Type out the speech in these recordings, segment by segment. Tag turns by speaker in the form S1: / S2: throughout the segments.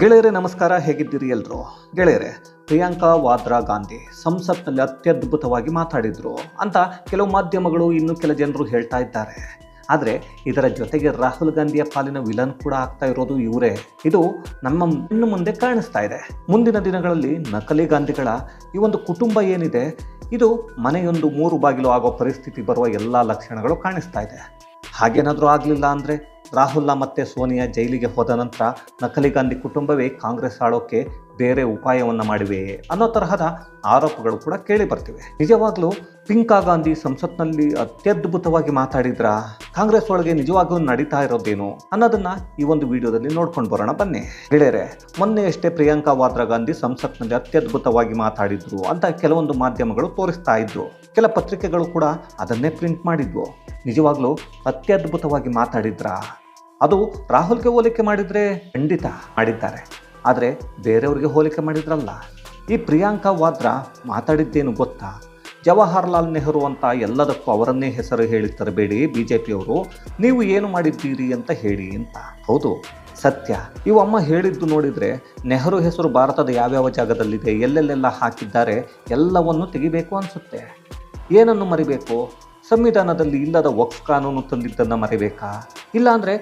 S1: ಗೆಳೆಯರೇ, ನಮಸ್ಕಾರ. ಹೇಗಿದ್ದೀರಿ ಎಲ್ಲರೂ ಗೆಳೆಯರೇ, ಪ್ರಿಯಾಂಕಾ ವಾದ್ರಾ ಗಾಂಧಿ ಸಂಸತ್ನಲ್ಲಿ ಅತ್ಯದ್ಭುತವಾಗಿ ಮಾತಾಡಿದ್ರು ಅಂತ ಕೆಲವು ಮಾಧ್ಯಮಗಳು ಇನ್ನು ಕೆಲ ಜನರು ಹೇಳ್ತಾ ಇದ್ದಾರೆ. ಆದರೆ ಇದರ ಜೊತೆಗೆ ರಾಹುಲ್ ಗಾಂಧಿಯ ಪಾಲಿನ ವಿಲನ್ ಕೂಡ ಆಗ್ತಾ ಇರೋದು ಇವರೇ. ಇದು ನಮ್ಮ ಇನ್ನು ಮುಂದೆ ಕಾಣಿಸ್ತಾ ಇದೆ. ಮುಂದಿನ ದಿನಗಳಲ್ಲಿ ನಕಲಿ ಗಾಂಧಿಗಳ ಈ ಒಂದು ಕುಟುಂಬ ಏನಿದೆ, ಇದು ಮನೆಯೊಂದು ಮೂರು ಬಾಗಿಲು ಆಗೋ ಪರಿಸ್ಥಿತಿ ಬರುವ ಎಲ್ಲ ಲಕ್ಷಣಗಳು ಕಾಣಿಸ್ತಾ ಇದೆ. ಹಾಗೇನಾದರೂ ಆಗಲಿಲ್ಲ ಅಂದರೆ ರಾಹುಲ್ನ ಮತ್ತೆ ಸೋನಿಯಾ ಜೈಲಿಗೆ ಹೋದ ನಂತರ ನಕಲಿ ಗಾಂಧಿ ಕುಟುಂಬವೇ ಕಾಂಗ್ರೆಸ್ ಆಳೋಕೆ ಬೇರೆ ಉಪಾಯವನ್ನು ಮಾಡಿವೆ ಅನ್ನೋ ತರಹದ ಆರೋಪಗಳು ಕೂಡ ಕೇಳಿ ಬರ್ತಿವೆ. ನಿಜವಾಗ್ಲೂ ಪಿಂಕಾ ಗಾಂಧಿ ಸಂಸತ್ನಲ್ಲಿ ಅತ್ಯದ್ಭುತವಾಗಿ ಮಾತಾಡಿದ್ರ? ಕಾಂಗ್ರೆಸ್ ಒಳಗೆ ನಿಜವಾಗ್ಲೂ ನಡೀತಾ ಇರೋದೇನು? ಅನ್ನೋದನ್ನ ಈ ಒಂದು ವಿಡಿಯೋದಲ್ಲಿ ನೋಡ್ಕೊಂಡು ಬರೋಣ ಬನ್ನಿ. ಗೆಳೆಯರೆ ಮೊನ್ನೆ ಅಷ್ಟೇ ಪ್ರಿಯಾಂಕಾ ವಾದ್ರಾ ಗಾಂಧಿ ಸಂಸತ್ನಲ್ಲಿ ಅತ್ಯದ್ಭುತವಾಗಿ ಮಾತಾಡಿದ್ರು ಅಂತ ಕೆಲವೊಂದು ಮಾಧ್ಯಮಗಳು ತೋರಿಸ್ತಾ ಇದ್ರು. ಕೆಲ ಪತ್ರಿಕೆಗಳು ಕೂಡ ಅದನ್ನೇ ಪ್ರಿಂಟ್ ಮಾಡಿದ್ವು. ನಿಜವಾಗ್ಲೂ ಅತ್ಯದ್ಭುತವಾಗಿ ಮಾತಾಡಿದ್ರ? ಅದು ರಾಹುಲ್ಗೆ ಹೋಲಿಕೆ ಮಾಡಿದ್ರೆ ಖಂಡಿತ ಮಾಡಿದ್ದಾರೆ. ಆದರೆ ಬೇರೆಯವ್ರಿಗೆ ಹೋಲಿಕೆ ಮಾಡಿದ್ರಲ್ಲ. ಈ ಪ್ರಿಯಾಂಕಾ ವಾದ್ರಾ ಮಾತಾಡಿದ್ದೇನು ಗೊತ್ತಾ? ಜವಾಹರ್ಲಾಲ್ ನೆಹರು ಅಂತ ಎಲ್ಲದಕ್ಕೂ ಅವರನ್ನೇ ಹೆಸರು ಹೇಳಿ ತರಬೇಡಿ ಬಿ ಜೆ ಪಿಯವರು ನೀವು ಏನು ಮಾಡಿದ್ದೀರಿ ಅಂತ ಹೇಳಿ ಅಂತ. ಹೌದು, ಸತ್ಯ. ಇವಮ್ಮ ಹೇಳಿದ್ದು ನೋಡಿದರೆ ನೆಹರು ಹೆಸರು ಭಾರತದ ಯಾವ್ಯಾವ ಜಾಗದಲ್ಲಿದೆ, ಎಲ್ಲೆಲ್ಲೆಲ್ಲ ಹಾಕಿದ್ದಾರೆ, ಎಲ್ಲವನ್ನು ತೆಗಿಬೇಕು ಅನಿಸುತ್ತೆ. ಏನನ್ನು ಮರಿಬೇಕು? ಸಂವಿಧಾನದಲ್ಲಿ ಇಲ್ಲದ ವಕ್ಫ್ ಕಾನೂನು ತಂದಿದ್ದನ್ನು ಮರಿಬೇಕಾ? ಇಲ್ಲಾಂದರೆ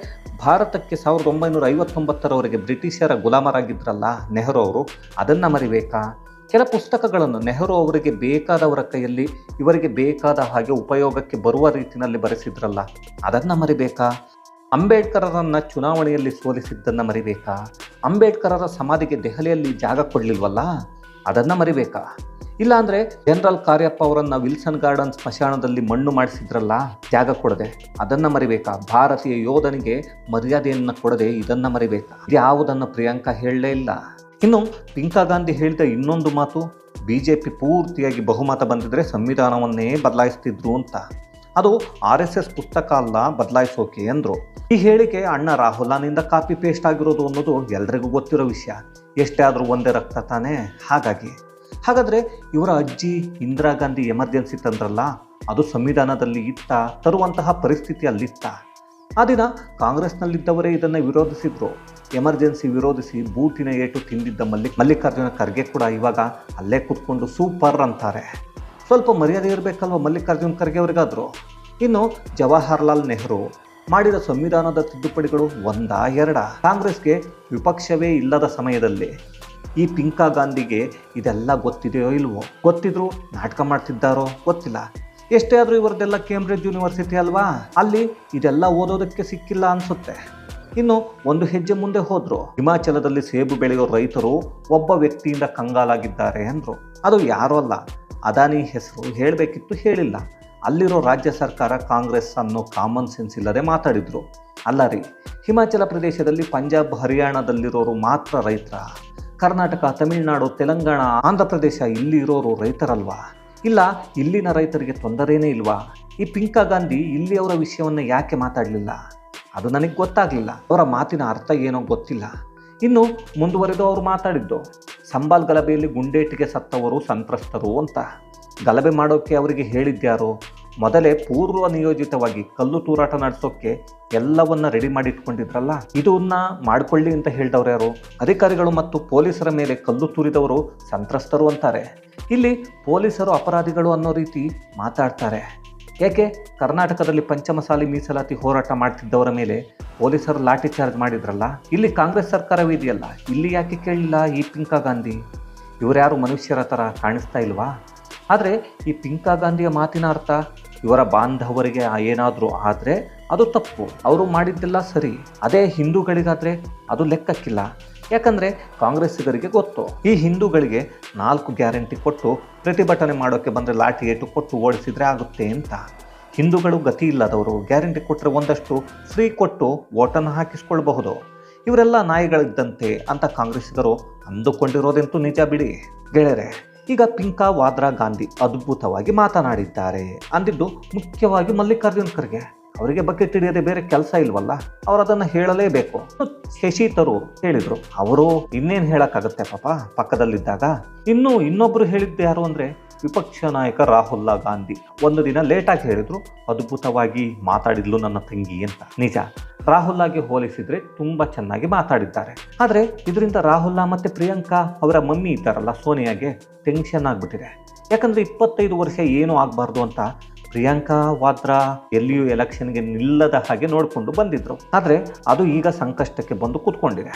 S1: ಭಾರತಕ್ಕೆ ಸಾವಿರದ ಒಂಬೈನೂರ ಐವತ್ತೊಂಬತ್ತರವರೆಗೆ ಬ್ರಿಟಿಷರ ಗುಲಾಮರಾಗಿದ್ರಲ್ಲ ನೆಹರು ಅವರು, ಅದನ್ನು ಮರಿಬೇಕಾ? ಕೆಲ ಪುಸ್ತಕಗಳನ್ನು ನೆಹರು ಅವರಿಗೆ ಬೇಕಾದವರ ಕೈಯಲ್ಲಿ ಇವರಿಗೆ ಬೇಕಾದ ಹಾಗೆ ಉಪಯೋಗಕ್ಕೆ ಬರುವ ರೀತಿಯಲ್ಲಿ ಬರೆಸಿದ್ರಲ್ಲ, ಅದನ್ನು ಮರಿಬೇಕಾ? ಅಂಬೇಡ್ಕರರನ್ನು ಚುನಾವಣೆಯಲ್ಲಿ ಸೋಲಿಸಿದ್ದನ್ನು ಮರಿಬೇಕಾ? ಅಂಬೇಡ್ಕರರ ಸಮಾಧಿಗೆ ದೆಹಲಿಯಲ್ಲಿ ಜಾಗ ಕೊಡಲಿಲ್ವಲ್ಲ? ಅದನ್ನು ಮರಿಬೇಕಾ? ಇಲ್ಲಾಂದರೆ ಜನರಲ್ ಕಾರ್ಯಪ್ಪ ಅವರನ್ನು ವಿಲ್ಸನ್ ಗಾರ್ಡನ್ ಸ್ಮಶಾನದಲ್ಲಿ ಮಣ್ಣು ಮಾಡಿಸಿದ್ರಲ್ಲ, ತ್ಯಾಗ ಕೊಡದೆ, ಅದನ್ನು ಮರಿಬೇಕಾ? ಭಾರತೀಯ ಯೋಧನಿಗೆ ಮರ್ಯಾದೆಯನ್ನು ಕೊಡದೆ ಇದನ್ನು ಮರಿಬೇಕಾ? ಯಾವುದನ್ನು ಪ್ರಿಯಾಂಕಾ ಹೇಳಲೇ ಇಲ್ಲ. ಇನ್ನು ಪಿಂಕಾ ಗಾಂಧಿ ಹೇಳಿದ ಇನ್ನೊಂದು ಮಾತು ಬಿ ಜೆ ಪಿ ಪೂರ್ತಿಯಾಗಿ ಬಹುಮತ ಬಂದಿದ್ರೆ ಸಂವಿಧಾನವನ್ನೇ ಬದಲಾಯಿಸ್ತಿದ್ರು ಅಂತ. ಅದು ಆರ್ ಎಸ್ ಎಸ್ ಪುಸ್ತಕ ಅಲ್ಲ ಬದಲಾಯಿಸೋಕೆ ಅಂದರು. ಈ ಹೇಳಿಕೆ ಅಣ್ಣ ರಾಹುಲನಿಂದ ಕಾಪಿ ಪೇಸ್ಟ್ ಆಗಿರೋದು ಅನ್ನೋದು ಎಲ್ರಿಗೂ ಗೊತ್ತಿರೋ ವಿಷಯ. ಎಷ್ಟೇ ಆದರೂ ಒಂದೇ ರಕ್ತ ತಾನೇ? ಹಾಗಾಗಿ. ಹಾಗಾದರೆ ಇವರ ಅಜ್ಜಿ ಇಂದಿರಾ ಗಾಂಧಿ ಎಮರ್ಜೆನ್ಸಿ ತಂದ್ರಲ್ಲ, ಅದು ಸಂವಿಧಾನದಲ್ಲಿ ಇತ್ತ, ತರುವಂತಹ ಪರಿಸ್ಥಿತಿ ಅಲ್ಲಿತ್ತ ಆ ದಿನ ಕಾಂಗ್ರೆಸ್ನಲ್ಲಿದ್ದವರೇ ಇದನ್ನು ವಿರೋಧಿಸಿದ್ರು. ಎಮರ್ಜೆನ್ಸಿ ವಿರೋಧಿಸಿ ಬೂಟಿನ ಏಟು ತಿಂದಿದ್ದ ಮಲ್ಲಿಕ್ ಮಲ್ಲಿಕಾರ್ಜುನ ಖರ್ಗೆ ಕೂಡ ಇವಾಗ ಅಲ್ಲೇ ಕೂತ್ಕೊಂಡು ಸೂಪರ್ ಅಂತಾರೆ. ಸ್ವಲ್ಪ ಮರ್ಯಾದೆ ಇರಬೇಕಲ್ವ ಮಲ್ಲಿಕಾರ್ಜುನ ಖರ್ಗೆ ಅವರಿಗಾದ್ರು? ಇನ್ನು ಜವಾಹರ್ಲಾಲ್ ನೆಹರು ಮಾಡಿದ ಸಂವಿಧಾನದ ತಿದ್ದುಪಡಿಗಳು ಒಂದಾ ಎರಡ? ಕಾಂಗ್ರೆಸ್ಗೆ ವಿಪಕ್ಷವೇ ಇಲ್ಲದ ಸಮಯದಲ್ಲಿ ಈ ಪಿಂಕಾ ಗಾಂಧಿಗೆ ಇದೆಲ್ಲ ಗೊತ್ತಿದೆಯೋ ಇಲ್ವೋ? ಗೊತ್ತಿದ್ರು ನಾಟಕ ಮಾಡ್ತಿದ್ದಾರೋ? ಗೊತ್ತಿಲ್ಲ. ಎಷ್ಟೇ ಆದರೂ ಇವರದೆಲ್ಲ ಕೇಂಬ್ರಿಡ್ಜ್ ಯೂನಿವರ್ಸಿಟಿ ಅಲ್ವಾ? ಅಲ್ಲಿ ಇದೆಲ್ಲ ಓದೋದಕ್ಕೆ ಸಿಕ್ಕಿಲ್ಲ ಅನಿಸುತ್ತೆ. ಇನ್ನು ಒಂದು ಹೆಜ್ಜೆ ಮುಂದೆ ಹೋದ್ರು. ಹಿಮಾಚಲದಲ್ಲಿ ಸೇಬು ಬೆಳೆಯೋ ರೈತರು ಒಬ್ಬ ವ್ಯಕ್ತಿಯಿಂದ ಕಂಗಾಲಾಗಿದ್ದಾರೆ ಅಂದರು. ಅದು ಯಾರೋ ಅಲ್ಲ. ಅದಾನಿ ಹೆಸರು ಹೇಳಬೇಕಿತ್ತು ಹೇಳಿಲ್ಲ. ಅಲ್ಲಿರೋ ರಾಜ್ಯ ಸರ್ಕಾರ ಕಾಂಗ್ರೆಸ್ ಅನ್ನೋ ಕಾಮನ್ ಸೆನ್ಸ್ ಇಲ್ಲದೆ ಮಾತಾಡಿದ್ರು. ಅಲ್ಲ ರೀ, ಹಿಮಾಚಲ ಪ್ರದೇಶದಲ್ಲಿ ಪಂಜಾಬ್, ಹರಿಯಾಣದಲ್ಲಿರೋರು ಮಾತ್ರ ರೈತರ. ಕರ್ನಾಟಕ, ತಮಿಳುನಾಡು, ತೆಲಂಗಾಣ, ಆಂಧ್ರ ಪ್ರದೇಶ ಇಲ್ಲಿ ಇರೋರು ರೈತರಲ್ವಾ? ಇಲ್ಲ, ಇಲ್ಲಿನ ರೈತರಿಗೆ ತೊಂದರೆನೇ ಇಲ್ವಾ? ಈ ಪಿಂಕಾ ಗಾಂಧಿ ಇಲ್ಲಿ ಅವರ ವಿಷಯವನ್ನು ಯಾಕೆ ಮಾತಾಡಲಿಲ್ಲ? ಅದು ನನಗೆ ಗೊತ್ತಾಗಲಿಲ್ಲ. ಅವರ ಮಾತಿನ ಅರ್ಥ ಏನೋ ಗೊತ್ತಿಲ್ಲ. ಇನ್ನು ಮುಂದುವರೆದು ಅವರು ಮಾತಾಡಿದ್ದು ಸಂಬಾಲ್ ಗಲಭೆಯಲ್ಲಿ ಗುಂಡೇಟಿಗೆ ಸತ್ತವರು ಸಂತ್ರಸ್ತರು ಅಂತ. ಗಲಭೆ ಮಾಡೋಕ್ಕೆ ಅವರಿಗೆ ಹೇಳಿದ್ಯಾರು, ಮೊದಲೇ ಪೂರ್ವ ನಿಯೋಜಿತವಾಗಿ ಕಲ್ಲು ತೂರಾಟ ನಡೆಸೋಕ್ಕೆ ಎಲ್ಲವನ್ನ ರೆಡಿ ಮಾಡಿ ಇಟ್ಕೊಂಡಿದ್ರಲ್ಲ ಇದನ್ನ ಮಾಡ್ಕೊಳ್ಳಿ ಅಂತ ಹೇಳಿದವ್ರು ಯಾರು? ಅಧಿಕಾರಿಗಳು ಮತ್ತು ಪೊಲೀಸರ ಮೇಲೆ ಕಲ್ಲು ತೂರಿದವರು ಸಂತ್ರಸ್ತರು ಅಂತಾರೆ. ಇಲ್ಲಿ ಪೊಲೀಸರು ಅಪರಾಧಿಗಳು ಅನ್ನೋ ರೀತಿ ಮಾತಾಡ್ತಾರೆ. ಯಾಕೆ ಕರ್ನಾಟಕದಲ್ಲಿ ಪಂಚಮಸಾಲಿ ಮೀಸಲಾತಿ ಹೋರಾಟ ಮಾಡ್ತಿದ್ದವರ ಮೇಲೆ ಪೊಲೀಸರು ಲಾಠಿ ಚಾರ್ಜ್ ಮಾಡಿದ್ರಲ್ಲ? ಇಲ್ಲಿ ಕಾಂಗ್ರೆಸ್ ಸರ್ಕಾರವಿದೆಯಲ್ಲ ಇಲ್ಲಿ ಯಾಕೆ ಕೇಳಿಲ್ಲ ಈ ಪಿಂಕಾ ಗಾಂಧಿ? ಇವರ್ಯಾರು ಮನುಷ್ಯರ ಥರ ಕಾಣಿಸ್ತಾ ಇಲ್ವಾ? ಆದರೆ ಈ ಪಿಂಕಾ ಗಾಂಧಿಯ ಮಾತಿನ ಅರ್ಥ ಇವರ ಬಾಂಧವರಿಗೆ ಏನಾದರೂ ಆದರೆ ಅದು ತಪ್ಪು. ಅವರು ಮಾಡಿದ್ದೆಲ್ಲ ಸರಿ. ಅದೇ ಹಿಂದೂಗಳಿಗಾದರೆ ಅದು ಲೆಕ್ಕಕ್ಕಿಲ್ಲ. ಯಾಕಂದರೆ ಕಾಂಗ್ರೆಸ್ಸಿಗರಿಗೆ ಗೊತ್ತು. ಈ ಹಿಂದೂಗಳಿಗೆ ನಾಲ್ಕು ಗ್ಯಾರಂಟಿ ಕೊಟ್ಟು ಪ್ರತಿಭಟನೆ ಮಾಡೋಕ್ಕೆ ಬಂದರೆ ಲಾಠಿ ಏಟು ಕೊಟ್ಟು ಓಡಿಸಿದರೆ ಆಗುತ್ತೆ ಅಂತ. ಹಿಂದೂಗಳು ಗತಿ ಇಲ್ಲದವರು ಗ್ಯಾರಂಟಿ ಕೊಟ್ಟರೆ ಒಂದಷ್ಟು ಫ್ರೀ ಕೊಟ್ಟು ಓಟನ್ನು ಹಾಕಿಸ್ಕೊಳ್ಬಹುದು. ಇವರೆಲ್ಲ ನಾಯಿಗಳಿದ್ದಂತೆ ಅಂತ ಕಾಂಗ್ರೆಸ್ಸಿಗರು ಅಂದುಕೊಂಡಿರೋದಂತೂ ನಿಜ ಬಿಡಿ. ಗೆಳೆಯರೆ ಈಗ ಪಿಂಕಾ ವಾದ್ರಾ ಗಾಂಧಿ ಅದ್ಭುತವಾಗಿ ಮಾತನಾಡಿದ್ದಾರೆ. ಅಂದಿದ್ದು ಮುಖ್ಯವಾಗಿ ಮಲ್ಲಿಕಾರ್ಜುನ್ ಖರ್ಗೆ. ಅವರಿಗೆ ಬಕೆಟ್ ಹಿಡಿಯದೆ ಬೇರೆ ಕೆಲಸ ಇಲ್ವಲ್ಲ? ಅವ್ರು ಅದನ್ನ ಹೇಳಲೇಬೇಕು. ಶಶಿ ಹೇಳಿದ್ರು. ಅವರು ಇನ್ನೇನು ಹೇಳಕ್ಕಾಗತ್ತೆ ಪಾಪ? ಪಕ್ಕದಲ್ಲಿದ್ದಾಗ. ಇನ್ನು ಇನ್ನೊಬ್ರು ಹೇಳಿದ್ದು ಯಾರು ಅಂದ್ರೆ ವಿಪಕ್ಷ ನಾಯಕ ರಾಹುಲ್ ಗಾಂಧಿ ಒಂದು ದಿನ ಲೇಟಾಗಿ ಹೇಳಿದ್ರು, ಅದ್ಭುತವಾಗಿ ಮಾತಾಡಿದ್ಲು ನನ್ನ ತಂಗಿ ಅಂತ. ನಿಜ ರಾಹುಲ್ಲಾಗೆ ಹೋಲಿಸಿದ್ರೆ ತುಂಬಾ ಚೆನ್ನಾಗಿ ಮಾತಾಡಿದ್ದಾರೆ. ಆದರೆ ಇದರಿಂದ ರಾಹುಲ್ ಮತ್ತೆ ಪ್ರಿಯಾಂಕಾ ಅವರ ಮಮ್ಮಿ ಇದ್ದಾರಲ್ಲ ಸೋನಿಯಾಗೆ ಟೆನ್ಷನ್ ಆಗ್ಬಿಟ್ಟಿದೆ. ಯಾಕಂದ್ರೆ ಇಪ್ಪತ್ತೈದು ವರ್ಷ ಏನೂ ಆಗಬಾರ್ದು ಅಂತ ಪ್ರಿಯಾಂಕಾ ವಾದ್ರಾ ಎಲ್ಲಿಯೂ ಎಲೆಕ್ಷನ್ಗೆ ನಿಲ್ಲದ ಹಾಗೆ ನೋಡಿಕೊಂಡು ಬಂದಿದ್ರು. ಆದರೆ ಅದು ಈಗ ಸಂಕಷ್ಟಕ್ಕೆ ಬಂದು ಕೂತ್ಕೊಂಡಿದೆ.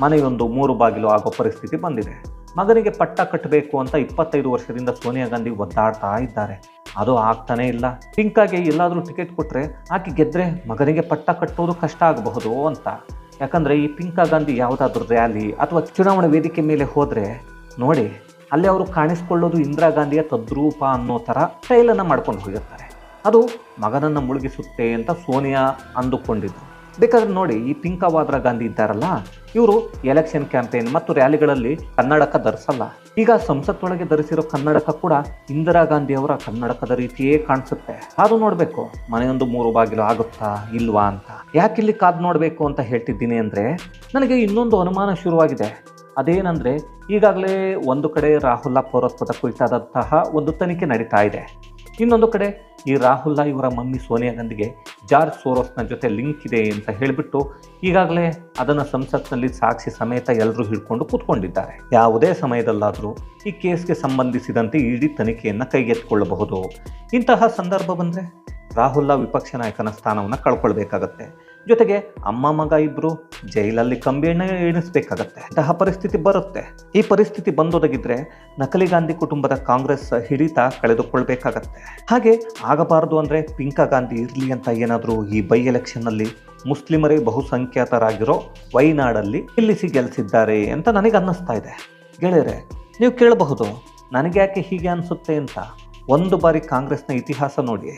S1: ಮನೆಯೊಂದು ಮೂರು ಬಾಗಿಲು ಆಗೋ ಪರಿಸ್ಥಿತಿ ಬಂದಿದೆ. ಮಗನಿಗೆ ಪಟ್ಟ ಕಟ್ಟಬೇಕು ಅಂತ ಇಪ್ಪತ್ತೈದು ವರ್ಷದಿಂದ ಸೋನಿಯಾ ಗಾಂಧಿ ಒದ್ದಾಡ್ತಾ ಇದ್ದಾರೆ. ಅದು ಆಗ್ತಾನೇ ಇಲ್ಲ. ಪಿಂಕಾಗೆ ಎಲ್ಲಾದರೂ ಟಿಕೆಟ್ ಕೊಟ್ಟರೆ ಆಕೆ ಗೆದ್ರೆ ಮಗನಿಗೆ ಪಟ್ಟ ಕಟ್ಟೋದು ಕಷ್ಟ ಆಗಬಹುದು ಅಂತ. ಯಾಕಂದರೆ ಈ ಪಿಂಕಾ ಗಾಂಧಿ ಯಾವುದಾದ್ರೂ ರ್ಯಾಲಿ ಅಥವಾ ಚುನಾವಣಾ ವೇದಿಕೆ ಮೇಲೆ ಹೋದರೆ ನೋಡಿ ಅಲ್ಲಿ ಅವರು ಕಾಣಿಸ್ಕೊಳ್ಳೋದು ಇಂದಿರಾ ಗಾಂಧಿಯ ತದ್ರೂಪ ಅನ್ನೋ ಥರ ಸ್ಟೈಲನ್ನು ಮಾಡ್ಕೊಂಡು ಹೋಗಿರ್ತಾರೆ. ಅದು ಮಗನನ್ನು ಮುಳುಗಿಸುತ್ತೆ ಅಂತ ಸೋನಿಯಾ ಅಂದುಕೊಂಡಿದ್ರು. ಬೇಕಾದ್ರೆ ನೋಡಿ, ಈ ಪಿಂಕವಾದ್ರ ಗಾಂಧಿ ಇದ್ದಾರಲ್ಲ, ಇವರು ಎಲೆಕ್ಷನ್ ಕ್ಯಾಂಪೇನ್ ಮತ್ತು ರ್ಯಾಲಿಗಳಲ್ಲಿ ಕನ್ನಡಕ ಧರಿಸಲ್ಲ. ಈಗ ಸಂಸತ್ತೊಳಗೆ ಧರಿಸಿರೋ ಕನ್ನಡಕ ಕೂಡ ಇಂದಿರಾ ಗಾಂಧಿಯವರ ಕನ್ನಡಕದ ರೀತಿಯೇ ಕಾಣಿಸುತ್ತೆ. ಅದು ನೋಡಬೇಕು, ಮನೆಯೊಂದು ಮೂರು ಬಾಗಿಲು ಆಗುತ್ತಾ ಇಲ್ವಾ ಅಂತ. ಯಾಕಿಲ್ಲಿ ಕಾದು ನೋಡಬೇಕು ಅಂತ ಹೇಳ್ತಿದ್ದೀನಿ ಅಂದರೆ, ನನಗೆ ಇನ್ನೊಂದು ಅನುಮಾನ ಶುರುವಾಗಿದೆ. ಅದೇನಂದರೆ ಈಗಾಗಲೇ ಒಂದು ಕಡೆ ರಾಹುಲ್ಲ ಪೌರತ್ವದ ಕುರಿತಾದಂತಹ ಒಂದು ತನಿಖೆ ನಡೀತಾ ಇದೆ. ಇನ್ನೊಂದು ಕಡೆ ಈ ರಾಹುಲ್ಲ ಇವರ ಮಮ್ಮಿ ಸೋನಿಯಾ ಗಾಂಧಿಗೆ ಜಾರ್ಜ್ ಸೋರೋಸ್ನ ಜೊತೆ ಲಿಂಕ್ ಇದೆ ಅಂತ ಹೇಳಿಬಿಟ್ಟು ಈಗಾಗಲೇ ಅದನ್ನು ಸಂಸತ್ನಲ್ಲಿ ಸಾಕ್ಷಿ ಸಮೇತ ಎಲ್ಲರೂ ಹಿಡ್ಕೊಂಡು ಕೂತ್ಕೊಂಡಿದ್ದಾರೆ. ಯಾವುದೇ ಸಮಯದಲ್ಲಾದರೂ ಈ ಕೇಸ್ಗೆ ಸಂಬಂಧಿಸಿದಂತೆ ಇಡೀ ತನಿಖೆಯನ್ನು ಕೈಗೆತ್ತಿಕೊಳ್ಳಬಹುದು. ಇಂತಹ ಸಂದರ್ಭ ಬಂದರೆ ರಾಹುಲ್ಲ ವಿಪಕ್ಷ ನಾಯಕನ ಸ್ಥಾನವನ್ನು ಕಳ್ಕೊಳ್ಬೇಕಾಗತ್ತೆ. ಜೊತೆಗೆ ಅಮ್ಮ ಮಗ ಇಬ್ರು ಜೈಲಲ್ಲಿ ಕಂಬಿಯನ್ನ ಎಣಿಸ್ಬೇಕಾಗತ್ತೆ. ಅಂತಹ ಪರಿಸ್ಥಿತಿ ಬರುತ್ತೆ. ಈ ಪರಿಸ್ಥಿತಿ ಬಂದೊದಗಿದ್ರೆ ನಕಲಿ ಗಾಂಧಿ ಕುಟುಂಬದ ಕಾಂಗ್ರೆಸ್ ಹಿಡಿತ ಕಳೆದುಕೊಳ್ಬೇಕಾಗತ್ತೆ. ಹಾಗೆ ಆಗಬಾರದು ಅಂದ್ರೆ ಪಿಂಕಾ ಗಾಂಧಿ ಇರಲಿ ಅಂತ ಏನಾದರೂ ಈ ಬೈ ಎಲೆಕ್ಷನ್ನಲ್ಲಿ ಮುಸ್ಲಿಮರೇ ಬಹುಸಂಖ್ಯಾತರಾಗಿರೋ ವೈನಾಡಲ್ಲಿ ನಿಲ್ಲಿಸಿ ಗೆಲ್ಲಿಸಿದ್ದಾರೆ ಅಂತ ನನಗೆ ಅನ್ನಿಸ್ತಾ ಇದೆ. ಗೆಳೆಯರೆ, ನೀವು ಕೇಳಬಹುದು ನನಗೆ ಯಾಕೆ ಹೀಗೆ ಅನಿಸುತ್ತೆ ಅಂತ. ಒಂದು ಬಾರಿ ಕಾಂಗ್ರೆಸ್ನ ಇತಿಹಾಸ ನೋಡಿ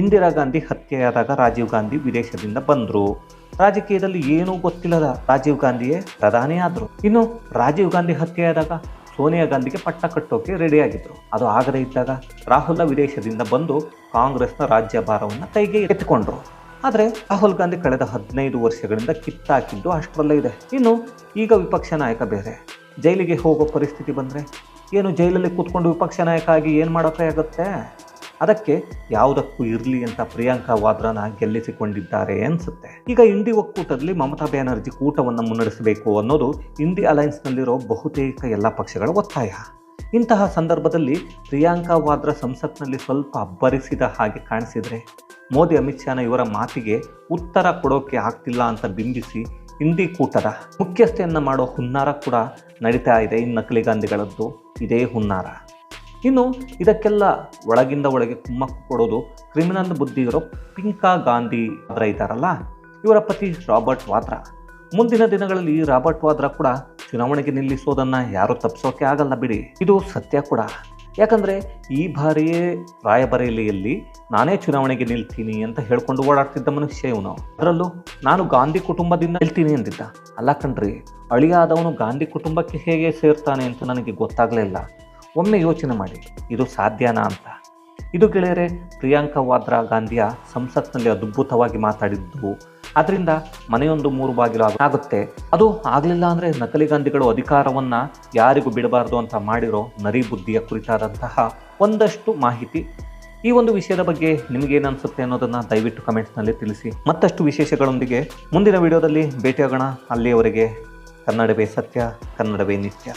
S1: ಇಂದಿರಾ ಗಾಂಧಿ ಹತ್ಯೆಯಾದಾಗ ರಾಜೀವ್ ಗಾಂಧಿ ವಿದೇಶದಿಂದ ಬಂದರು. ರಾಜಕೀಯದಲ್ಲಿ ಏನೂ ಗೊತ್ತಿಲ್ಲದ ರಾಜೀವ್ ಗಾಂಧಿಯೇ ಪ್ರಧಾನಿ ಆದರು. ಇನ್ನು ರಾಜೀವ್ ಗಾಂಧಿ ಹತ್ಯೆಯಾದಾಗ ಸೋನಿಯಾ ಗಾಂಧಿಗೆ ಪಟ್ಟ ಕಟ್ಟೋಕೆ ರೆಡಿಯಾಗಿದ್ದರು ಅದು ಆಗದೆ ಇದ್ದಾಗ ರಾಹುಲ್ ವಿದೇಶದಿಂದ ಬಂದು ಕಾಂಗ್ರೆಸ್ನ ರಾಜ್ಯಭಾರವನ್ನು ಕೈಗೆ ಎತ್ತಿಕೊಂಡ್ರು. ಆದರೆ ರಾಹುಲ್ ಗಾಂಧಿ ಕಳೆದ ಹದಿನೈದು ವರ್ಷಗಳಿಂದ ಕಿತ್ತಾಕಿದ್ದು ಅಷ್ಟರಲ್ಲೇ ಇದೆ. ಇನ್ನು ಈಗ ವಿಪಕ್ಷ ನಾಯಕ ಬೇರೆ. ಜೈಲಿಗೆ ಹೋಗೋ ಪರಿಸ್ಥಿತಿ ಬಂದರೆ ಏನು ಜೈಲಲ್ಲಿ ಕೂತ್ಕೊಂಡು ವಿಪಕ್ಷ ನಾಯಕ ಆಗಿ ಏನು ಮಾಡೋಕೆ ಆಗುತ್ತೆ ಅದಕ್ಕೆ ಯಾವುದಕ್ಕೂ ಇರಲಿ ಅಂತ ಪ್ರಿಯಾಂಕಾ ವಾದ್ರಾನ ಗೆಲ್ಲಿಸಿಕೊಂಡಿದ್ದಾರೆ ಅನಿಸುತ್ತೆ. ಈಗ ಇಂಡಿ ಒಕ್ಕೂಟದಲ್ಲಿ ಮಮತಾ ಬ್ಯಾನರ್ಜಿ ಕೂಟವನ್ನು ಮುನ್ನಡೆಸಬೇಕು ಅನ್ನೋದು ಇಂಡಿ ಅಲೈನ್ಸ್ನಲ್ಲಿರೋ ಬಹುತೇಕ ಎಲ್ಲ ಪಕ್ಷಗಳ ಒತ್ತಾಯ. ಇಂತಹ ಸಂದರ್ಭದಲ್ಲಿ ಪ್ರಿಯಾಂಕಾ ವಾದ್ರಾ ಸಂಸತ್ನಲ್ಲಿ ಸ್ವಲ್ಪ ಅಬ್ಬರಿಸಿದ ಹಾಗೆ ಕಾಣಿಸಿದರೆ ಮೋದಿ ಅಮಿತ್ ಶಾನ ಇವರ ಮಾತಿಗೆ ಉತ್ತರ ಕೊಡೋಕೆ ಆಗ್ತಿಲ್ಲ ಅಂತ ಬಿಂಬಿಸಿ ಇಂಡಿ ಕೂಟದ ಮುಖ್ಯಸ್ಥೆಯನ್ನು ಮಾಡೋ ಹುನ್ನಾರ ಕೂಡ ನಡೀತಾ ಇದೆ ಈ ನಕಲಿ ಗಾಂಧಿಗಳದ್ದು. ಇದೇ ಹುನ್ನಾರ. ಇನ್ನು ಇದಕ್ಕೆಲ್ಲ ಒಳಗಿಂದ ಒಳಗೆ ಕುಮ್ಮಕ್ಕು ಕೊಡೋದು ಕ್ರಿಮಿನಲ್ ಬುದ್ಧಿ ಇರೋ ಪಿಂಕಾ ಗಾಂಧಿ ಅವರ ಇದ್ದಾರಲ್ಲ? ಇವರ ಪತಿ ರಾಬರ್ಟ್ ವಾದ್ರಾ. ಮುಂದಿನ ದಿನಗಳಲ್ಲಿ ರಾಬರ್ಟ್ ವಾದ್ರಾ ಕೂಡ ಚುನಾವಣೆಗೆ ನಿಲ್ಲಿಸೋದನ್ನು ಯಾರೂ ತಪ್ಪಿಸೋಕೆ ಆಗಲ್ಲ ಬಿಡಿ. ಇದು ಸತ್ಯ ಕೂಡ. ಯಾಕಂದರೆ ಈ ಬಾರಿಯೇ ರಾಯಬರೇಲಿಯಲ್ಲಿ ನಾನೇ ಚುನಾವಣೆಗೆ ನಿಲ್ತೀನಿ ಅಂತ ಹೇಳ್ಕೊಂಡು ಓಡಾಡ್ತಿದ್ದ ಮನುಷ್ಯ ಇವನು. ಅದರಲ್ಲೂ ನಾನು ಗಾಂಧಿ ಕುಟುಂಬದಿಂದ ನಿಲ್ತೀನಿ ಅಂದಿದ್ದ. ಅಲ್ಲ ಕಣ್ರಿ, ಅಳಿಯಾದವನು ಗಾಂಧಿ ಕುಟುಂಬಕ್ಕೆ ಹೇಗೆ ಸೇರ್ತಾನೆ ಅಂತ ನನಗೆ ಗೊತ್ತಾಗಲೇ ಇಲ್ಲ. ಒಮ್ಮೆ ಯೋಚನೆ ಮಾಡಿ, ಇದು ಸಾಧ್ಯನಾ ಅಂತ. ಇದು ಗೆಳೆಯರೆ, ಪ್ರಿಯಾಂಕಾ ವಾದ್ರಾ ಗಾಂಧಿಯ ಸಂಸತ್ನಲ್ಲಿ ಅದ್ಭುತವಾಗಿ ಮಾತಾಡಿದ್ದು. ಅದರಿಂದ ಮನೆಯೊಂದು ಮೂರು ಬಾಗಿಲು ಆಗ- ಆಗುತ್ತೆ. ಅದು ಆಗಲಿಲ್ಲ ಅಂದರೆ ನಕಲಿ ಗಾಂಧಿಗಳು ಅಧಿಕಾರವನ್ನು ಯಾರಿಗೂ ಬಿಡಬಾರ್ದು ಅಂತ ಮಾಡಿರೋ ನರಿ ಬುದ್ಧಿಯ ಕುರಿತಾದಂತಹ ಒಂದಷ್ಟು ಮಾಹಿತಿ. ಈ ಒಂದು ವಿಷಯದ ಬಗ್ಗೆ ನಿಮಗೇನು ಅನಿಸುತ್ತೆ ಅನ್ನೋದನ್ನು ದಯವಿಟ್ಟು ಕಮೆಂಟ್ಸ್ನಲ್ಲಿ ತಿಳಿಸಿ. ಮತ್ತಷ್ಟು ವಿಶೇಷಗಳೊಂದಿಗೆ ಮುಂದಿನ ವಿಡಿಯೋದಲ್ಲಿ ಭೇಟಿಯಾಗೋಣ. ಅಲ್ಲಿಯವರೆಗೆ ಕನ್ನಡವೇ ಸತ್ಯ, ಕನ್ನಡವೇ ನಿತ್ಯ.